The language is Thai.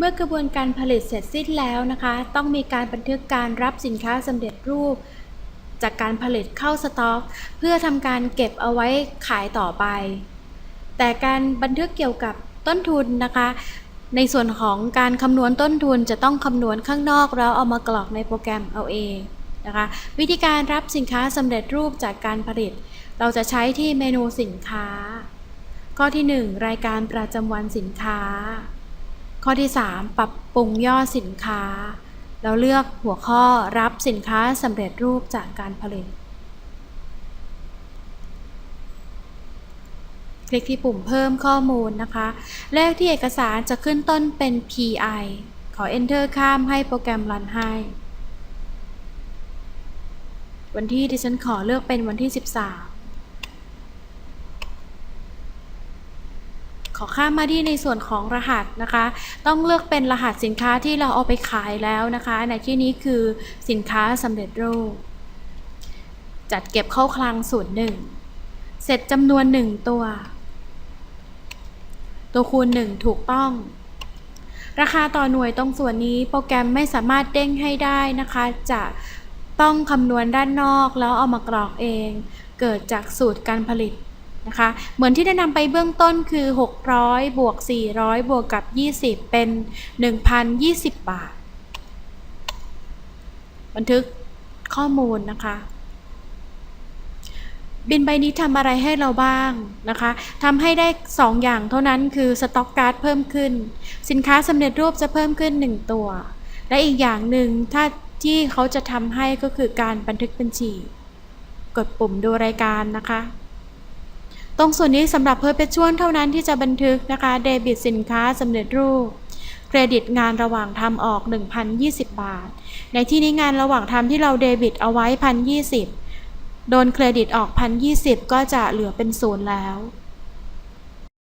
เมื่อกระบวนการผลิตเสร็จสิ้นแล้วนะคะ ต้องมีการบันทึกการรับสินค้าสำเร็จรูป จากการผลิตเข้าสต็อก เพื่อทำการเก็บเอาไว้ขายต่อไป แต่การบันทึกเกี่ยวกับต้นทุนนะคะ ในส่วนของการคำนวณต้นทุนจะต้องคำนวณข้างนอกแล้วเอามากรอกในโปรแกรมเอาเองนะคะ วิธีการรับสินค้าสำเร็จรูปจากการผลิต เราจะใช้ที่เมนูสินค้า ข้อที่ 1 รายการประจำวันสินค้า ข้อที่ 3 ปรับปรุงยอดสินค้า แล้วเลือกหัวข้อรับสินค้าสำเร็จรูปจากการผลิต คลิกที่ปุ่มเพิ่มข้อมูลนะคะ เลขที่เอกสารจะขึ้นต้นเป็น PI ขอ Enter ข้ามให้โปรแกรมรันให้ วันที่ดิฉันขอเลือกเป็นวันที่ 13 ขอข้ามมาที่ในส่วนของรหัสนะคะ ต้องเลือกเป็นรหัสสินค้าที่เราเอาไปขายแล้วนะคะ ในที่นี้คือสินค้าสำเร็จรูป จัดเก็บเข้าคลังสูตรหนึ่งเสร็จจำนวนหนึ่งตัว ตัวคูณหนึ่งถูกต้องราคาต่อหน่วยตรงส่วนนี้โปรแกรมไม่สามารถเด้งให้ได้นะคะ จะต้องคำนวณด้านนอกแล้วเอามากรอกเอง เกิดจากสูตรการผลิต นะคะเหมือนที่ได้นำไปเบื้องต้นคือ 600 บวก 400 บวกกับ 20 เป็น 1,020 บาท บันทึกข้อมูลนะคะ บินใบนี้ทำอะไรให้เราบ้างนะคะทำให้ได้ 2 อย่างเท่านั้นคือสต็อกการ์ดเพิ่มขึ้น สินค้าสำเร็จรูปจะเพิ่มขึ้น 1 ตัว และอีกอย่างหนึ่งถ้าที่เขาจะทำให้ก็คือการบันทึกบัญชี กดปุ่มดูรายการนะคะ ตรงส่วนนี้สำหรับเพิ่มเป็นช่วงเท่านั้นที่จะบันทึกนะคะเดบิตสินค้าสำเร็จรูป เครดิตงานระหว่างทำออก 1,020 บาท ในที่นี้งานระหว่างทำที่เราเดบิตเอาไว้ 1,020 โดนเครดิตออก 1,020 ก็จะเหลือเป็นศูนย์แล้ว